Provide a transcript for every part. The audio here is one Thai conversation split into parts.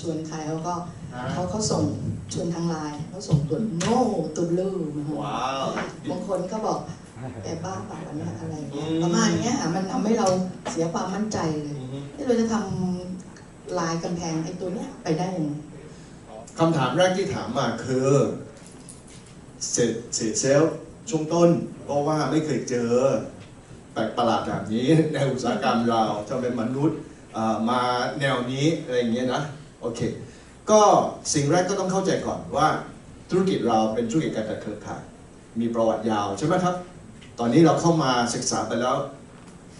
ชวนใครเขาก็เขาเขาส่งชวนทางไลน์เขาส่งตัวโน่ตัวบลูนะคะว้าวบางคนก็บอกแกบ้าเปล่าวันนี้อะไรเงี้ยอืมประมาณเนี้ยค่ะมันทำให้เราเสียความมั่นใจเลยอือฮึที่เราจะทำลายกำแพงไอ้ตัวเนี้ยไปได้ยังไงคำถามแรกที่ถามมาคือเสร็จเสร็จเซลล์ช่วงต้นเพราะว่าไม่เคยเจอแปลกประหลาดแบบนี้ในอุตสาหกรรมเราจะเป็นมนุษย์อ่ามาแนวนี้อะไรอย่างเงี้ยนะ โอเค ก็สิ่งแรกก็ต้องเข้าใจก่อนว่า ธุรกิจเราเป็นธุรกิจการจัดเครือข่าย มีประวัติยาวใช่ไหมครับ ตอนนี้เราเข้ามาศึกษาไปแล้ว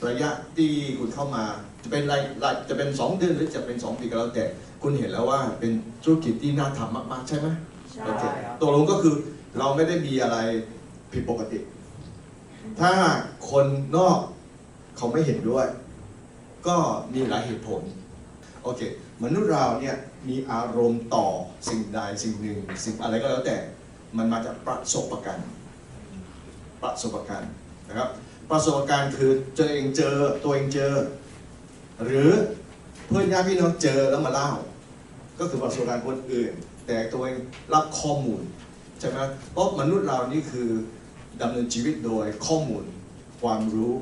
ระยะที่คุณเข้ามาจะเป็นรายรายจะเป็น 2 เดือนหรือจะเป็น 2 ปีก็แล้วแต่คุณเห็นแล้วว่าเป็นธุรกิจที่น่าทำมาก ๆ ใช่ไหมใช่โอเคครับตัวลงก็คือเราไม่ได้มีอะไรผิดปกติ ถ้าคนนอกเขาไม่เห็นด้วย ก็มีหลายเหตุผลโอเคมนุษย์เราเนี่ยมีอารมณ์ต่อสิ่งใดสิ่งหนึ่ง สิ่งอะไรก็แล้วแต่มันมาจากประสบการณ์ประสบการณ์นะครับประสบการณ์คือเจอเองเจอตัวเองเจอ หรือเพื่อนญาติพี่น้องเจอแล้วมาเล่า ก็คือประสบการณ์คนอื่น แต่ตัวเองรับข้อมูลใช่ไหมเพราะมนุษย์เรานี่คือดำเนินชีวิตโดยข้อมูล ความรู้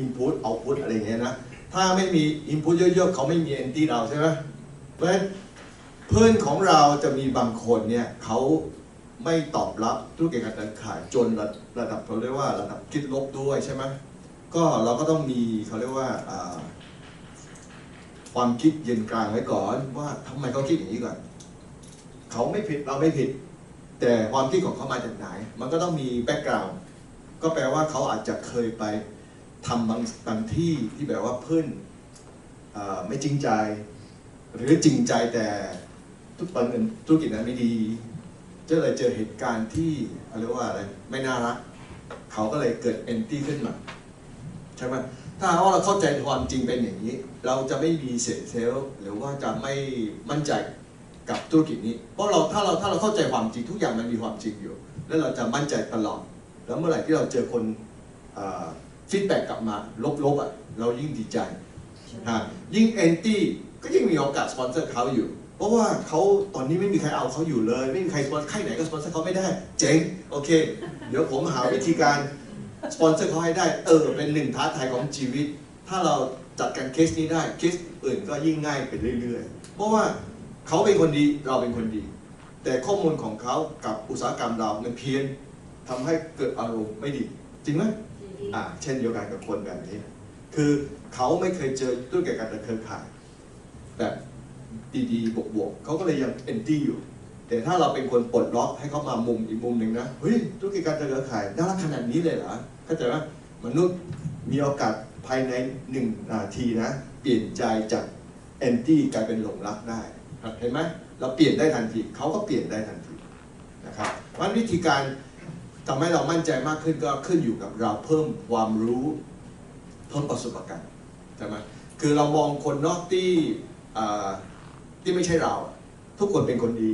input output อะไรเงี้ยนะ ถ้าไม่มี input เยอะๆเขาไม่มี anti เราใช่ไหมเพราะฉะนั้นเพื่อนของเราจะมีบางคนเนี่ยเขาไม่ตอบรับธุรกิจการขายจนระระดับเขาเรียกว่าระดับคิดลบด้วยใช่ไหมก็เราก็ต้องมีเขาเรียกว่าความคิดเย็นกลางไว้ก่อน ว่าทำไมเขาคิดอย่างนี้ก่อนเขาไม่ผิดเราไม่ผิด แต่ความคิดของเขามาจากไหน มันก็ต้องมีแบ็กกราวด์ก็แปลว่าเขาอาจจะเคยไป ทำบางบางที่ที่แบบว่าเพื่อนอไม่จริงใจ หรือจริงใจแต่ทุกปันเงินธุรกิจนั้นไม่ดีก็เลยเจอเหตุการณ์ที่เรียกว่าอะไรไม่น่ารักเขาก็เลยเกิดเอนตี้ขึ้นมาใช่ไหมถ้าว่าเราเข้าใจความจริงเป็นอย่างนี้ เราจะไม่มีเซลเซลล์หรือว่าจะไม่มั่นใจกับธุรกิจนี้ เพราะเราถ้าเราถ้าเราเข้าใจความจริงทุกอย่างมันมีความจริงอยู่ แล้วเราจะมั่นใจตลอด แล้วเมื่อไหร่ที่เราเจอคน ฟีดแบ็กกลับมาลบๆอะเรายิ่งดีใจฮะยิ่งแอนตี้ก็ยิ่งมีโอกาสสปอนเซอร์เขาอยู่ เพราะว่าเขาตอนนี้ไม่มีใครเอาเขาอยู่เลย ไม่มีใครสปอนใครไหนก็สปอนเซอร์เขาไม่ได้ เจ๋งโอเค เดี๋ยวผมหาวิธีการสปอนเซอร์เขาให้ได้เออเป็นหนึ่งท้าทายของชีวิต ถ้าเราจัดการเคสนี้ได้เคสอื่นก็ยิ่งง่ายไปเรื่อยๆ เพราะว่าเขาเป็นคนดีเราเป็นคนดี แต่ข้อมูลของเขากับอุตสาหกรรมเรามันเพี้ยนทำให้เกิดอารมณ์ไม่ดี จริงไหม อ่าเช่นเดียวกันกับคนแบบนี้ คือเขาไม่เคยเจอธุรกิจการเครือข่ายแบบดีๆบวกๆเขาก็เลยยังเอนตี้อยู่ แต่ถ้าเราเป็นคนปลดล็อกให้เขามามุมอีกมุมหนึ่งนะเฮ้ยธุรกิจการเครือข่ายน่ารักขนาดนี้เลยเหรอเข้าใจไหมมนุษย์มีโอกาสภายในหนึ่งนาทีนะ เปลี่ยนใจจากแอนตี้กลายเป็นหลงรักได้เห็นไหมเราเปลี่ยนได้ทันทีเขาก็เปลี่ยนได้ทันทีนะครับเพราะฉะนั้นวิธีการ ทำให้เรามั่นใจมากขึ้นก็ขึ้นอยู่กับเราเพิ่มความรู้เพิ่มประสบการณ์ใช่ไหมคือเรามองคนนอกที่ที่ไม่ใช่เรา ทุกคนเป็นคนดี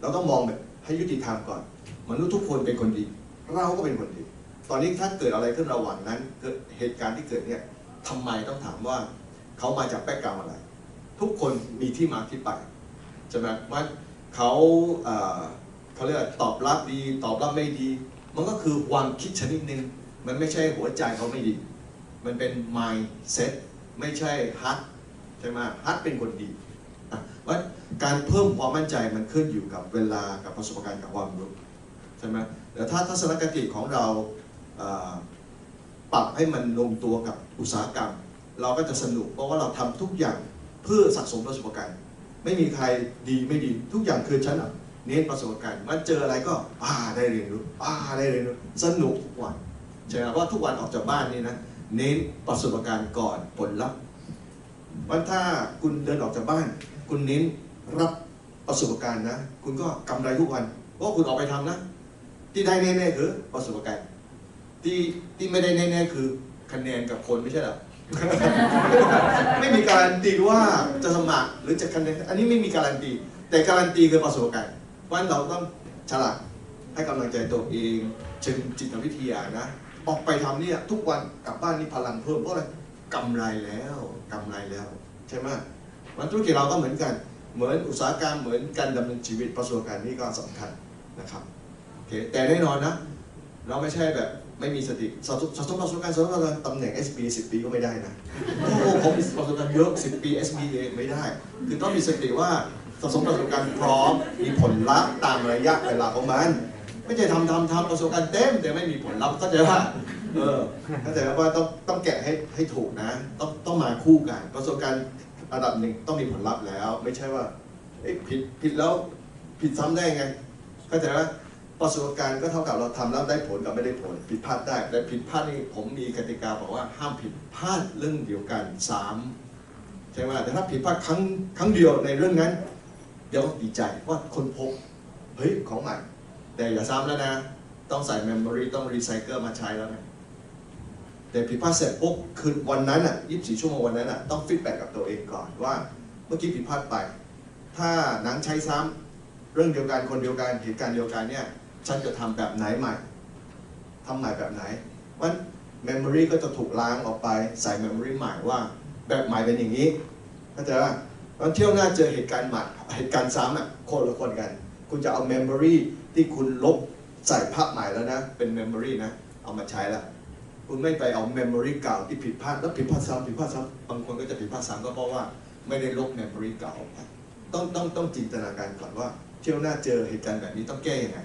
เราต้องมองแบบให้ยุติธรรมก่อนมนุษย์ทุกคนเป็นคนดี เราก็เป็นคนดี ตอนนี้ถ้าเกิดอะไรขึ้นระหว่างนั้นเกิดเหตุการณ์ที่เกิดเนี่ยทำไมต้องถามว่าเขามาจากแบ็กกราวอะไร ทุกคนมีที่มาที่ไปใช่ไหมว่าเขาเขาเรียกตอบรับดีตอบรับไม่ดี มันก็คือความคิดชนิดหนึ่งมันไม่ใช่หัวใจเขาไม่ดี มันเป็น mindset ไม่ใช่ heart ใช่ไหม heart เป็นคนดีว่าการเพิ่มความมั่นใจมันขึ้นอยู่กับเวลากับประสบการณ์กับความรู้ใช่ไหมแต่ถ้าทัศนคติของเราปรับให้มันลงตัวกับอุตสาหกรรม เราก็จะสนุกเพราะว่าเราทำทุกอย่างเพื่อสะสมประสบการณ์ ไม่มีใครดีไม่ดีทุกอย่างคือฉันอะ เน้นประสบการณ์มันเจออะไรก็อ่าได้เรียนรู้อ่าได้เรียนรู้สนุกทุกวันใช่ไหมว่าทุกวันออกจากบ้านนี่นะเน้นประสบการณ์ก่อนผลลัพธ์วันถ้าคุณเดินออกจากบ้าน คุณเน้นรับประสบการณ์นะ คุณก็กำไรทุกวันเพราะคุณออกไปทำนะ ที่ได้แน่ๆคือประสบการณ์ ที่ที่ไม่ได้แน่ๆคือคะแนนกับคนไม่ใช่หรอไม่มีการันตีว่าจะสมัครหรือจะคะแนนอันนี้ไม่มีการันตี แต่การันตีคือประสบการณ์ เพราะฉะนั้นเราต้องฉลาดให้กำลังใจตัวเอง เชิงจิตวิทยานะ ออกไปทำเนี่ยทุกวันกลับบ้านนี่พลังเพิ่มเพราะอะไรกำไรแล้วกำไรแล้ว ใช่ไหมมันธุรกิจเราก็เหมือนกัน เหมือนอุตสาหกรรมเหมือนการดำเนินชีวิตประสบการณ์นี่ก็สำคัญนะครับโอเคแต่แน่นอนนะ เราไม่ใช่แบบไม่มีสติสะสมประสบการณ์สะสมประสบการณ์ตำแหน่ง SB 10 ปีก็ไม่ได้นะ โอ้ผมมีประสบการณ์เยอะ 10 ปี SB เองไม่ได้ คือต้องมีสติว่า สะสมประสบการณ์พร้อม มีผลลัพธ์ตามระยะเวลาของมัน ไม่ใช่ทำทำทำประสบการณ์เต็ม แต่ไม่มีผลลัพธ์ก็จะว่าเออเข้าใจว่าต้องต้องแกะให้ให้ถูกนะ ต้องต้องมาคู่กัน ประสบการณ์ระดับหนึ่งต้องมีผลลัพธ์แล้ว ไม่ใช่ว่าเอ๊ะผิดผิดแล้วผิดซ้ำได้ไงเข้าใจว่าประสบการณ์ก็เท่ากับเราทำแล้วได้ผลกับไม่ได้ผล ผิดพลาดได้ แต่ผิดพลาดนี่ผมมีกติกาบอกว่าห้ามผิดพลาดเรื่องเดียวกันซ้ำใช่ไหมแต่ถ้าผิดพลาดครั้งครั้งเดียวในเรื่องนั้น เดี๋ยวดีใจว่าคนพบเฮ้ยของใหม่ แต่อย่าซ้ำแล้วนะ ต้องใส่เมมโมรีต้องรีไซเคิลมาใช้แล้วนะแต่ผิดพลาดเสร็จปุ๊บคือวันนั้นอะ24ชั่วโมงวันนั้นอะต้องฟีดแบ็กกับตัวเองก่อนว่า เมื่อกี้ผิดพลาดไป ถ้าหนังใช้ซ้ำเรื่องเดียวกันคนเดียวกันเหตุการณ์เดียวกันเนี่ยฉันจะทำแบบไหนใหม่ทำใหม่แบบไหนวันเมมโมรีก็จะถูกล้างออกไปใส่เมมโมรีใหม่ว่า แบบใหม่เป็นอย่างนี้เข้าใจป่ะ วันเที่ยวหน้าเจอเหตุการณ์ใหม่เหตุการณ์ซ้ำอะคนละคนกัน คุณจะเอาเมมโมรีที่คุณลบใส่ภาพใหม่แล้วนะ เป็นเมมโมรีนะ เอามาใช้แล้วคุณไม่ไปเอาเมมโมรีเก่าที่ผิดพลาดแล้วผิดพลาดซ้ำผิดพลาดซ้ำบางคนก็จะผิดพลาดซ้ำก็เพราะว่าไม่ได้ลบเมมโมรีเก่าออกไปต้องต้องต้องจินตนาการก่อนว่าเที่ยวหน้าเจอเหตุการณ์แบบนี้ต้องแก้ยังไง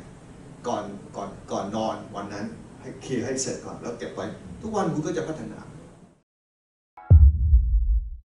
ก่อนก่อนก่อนนอนวันนั้นให้เคลียร์ให้เสร็จก่อนแล้วเก็บไว้ ทุกวันคุณก็จะพัฒนา